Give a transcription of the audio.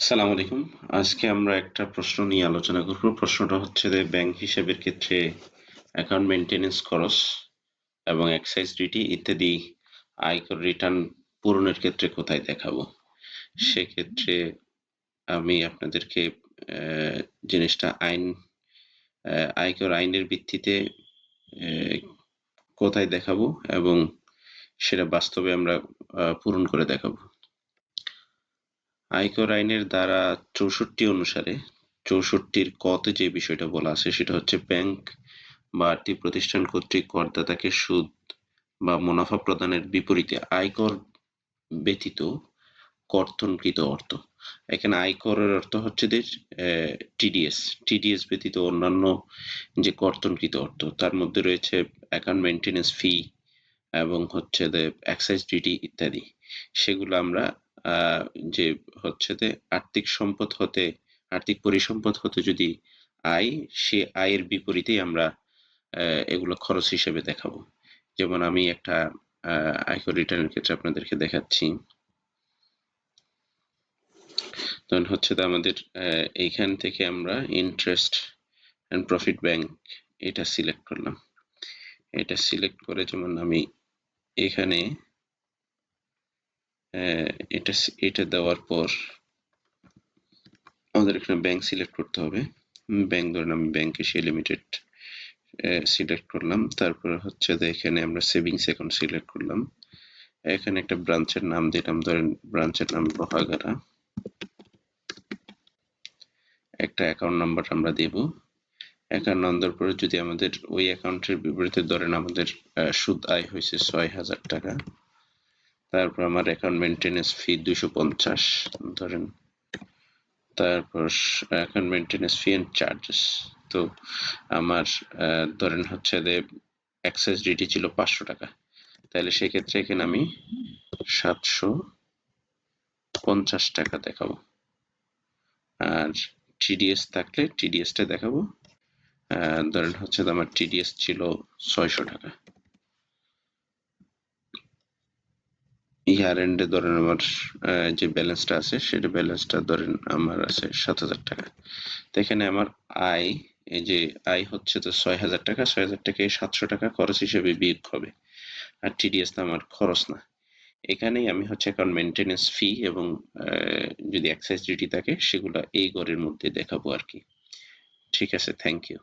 আসসালামু আলাইকুম। আজকে আমরা একটা প্রশ্ন নিয়ে আলোচনা করব। প্রশ্নটা হচ্ছে যে ব্যাংক হিসাবের ক্ষেত্রে অ্যাকাউন্ট মেনটেনেন্স খরচ এবং এক্সাইজ ডিউটি ইত্যাদি আয়কর রিটার্ন পূরণের ক্ষেত্রে কোথায় দেখাবো? সেক্ষেত্রে আমি আপনাদেরকে জিনিসটা আইন আয়কর আইনের ভিত্তিতে কোথায় দেখাবো এবং সেটা বাস্তবে আমরা পূরণ করে দেখাবো। আয়কর আইনের ধারা চৌষট্টি অনুসারে, চৌষট্টির কতে যে বিষয়টা বলা আছে, সেটা হচ্ছে ব্যাংক বা আর্থিক প্রতিষ্ঠান কর্তৃক করদাতাকে সুদ বা মুনাফা প্রদানের বিপরীতে আয়কর ব্যতীত কর্তনকৃত অর্থ। এখানে আয়করের অর্থ হচ্ছে যে টিডিএস টিডিএস ব্যতীত অন্যান্য যে কর্তনকৃত অর্থ, তার মধ্যে রয়েছে অ্যাকাউন্ট মেনটেন্যান্স ফি এবং হচ্ছে এক্সাইজ ডিউটি ইত্যাদি। সেগুলো আমরা যে হচ্ছে যে আর্থিক সম্পদ হতে, আর্থিক পরিসম্পদ হতে যদি আয়, সে আয়ের বিপরীতেই আমরা এগুলো খরচ হিসেবে দেখাবো। যেমন আমি একটা আয়কর রিটার্নের ক্ষেত্রে আপনাদেরকে দেখাচ্ছি। তখন হচ্ছে আমাদের এইখান থেকে আমরা ইন্টারেস্ট অ্যান্ড প্রফিট ব্যাংক এটা সিলেক্ট করলাম। এটা সিলেক্ট করে যেমন আমি এখানে এটা এটা দেওয়ার পর আমাদের এখানে ব্যাংক সিলেক্ট করতে হবে। ব্যাংক ধরেন আমি ব্যাংক এশিয়া লিমিটেড সিলেক্ট করলাম। তারপর হচ্ছে যে এখানে আমরা সেভিংস অ্যাকাউন্ট সিলেক্ট করলাম। এখানে একটা ব্রাঞ্চের নাম দিলাম, ধরেন ব্রাঞ্চের নাম লোহাগাড়া। একটা অ্যাকাউন্ট নাম্বার আমরা দেব। অ্যাকাউন্ট নাম্বার পরে যদি আমাদের ওই অ্যাকাউন্টের বিপরীতে ধরেন আমাদের সুদ আয় হয়েছে ছয় হাজার টাকা তারপর আমার অ্যাকাউন্ট মেনটেন্যান্স ফি দুশো পঞ্চাশ, ধরেন। তারপর account maintenance fee and charges তো আমার ধরেন হচ্ছে যে এক্সেস ডিটি ছিল পাঁচশো টাকা। তাহলে সেক্ষেত্রে এখানে আমি সাতশো পঞ্চাশ টাকা দেখাবো। আর টিডিএস থাকলে টিডিএসটা দেখাবো। ধরেন হচ্ছে আমার টিডিএস ছিল ছয়শো টাকা। ইয়ার এন্ডে ধরেন আমার যে ব্যালেন্সটা আছে, সেটা ব্যালেন্সটা ধরেন আমার আছে সাত হাজার টাকা। তো এখানে আমার আয়, এই যে আয় হচ্ছে তো ছয় হাজার টাকা, ছয় হাজার টাকা সাতশো টাকা খরচ হিসেবে বিয়োগ হবে। আর টিডিএস তো আমার খরচ না। এখানেই আমি হচ্ছে অ্যাকাউন্ট মেনটেন্যান্স ফি এবং যদি এক্সাইজ ডিউটি থাকে, সেগুলো এই গড়ের মধ্যে দেখাবো আর কি। ঠিক আছে থ্যাংক ইউ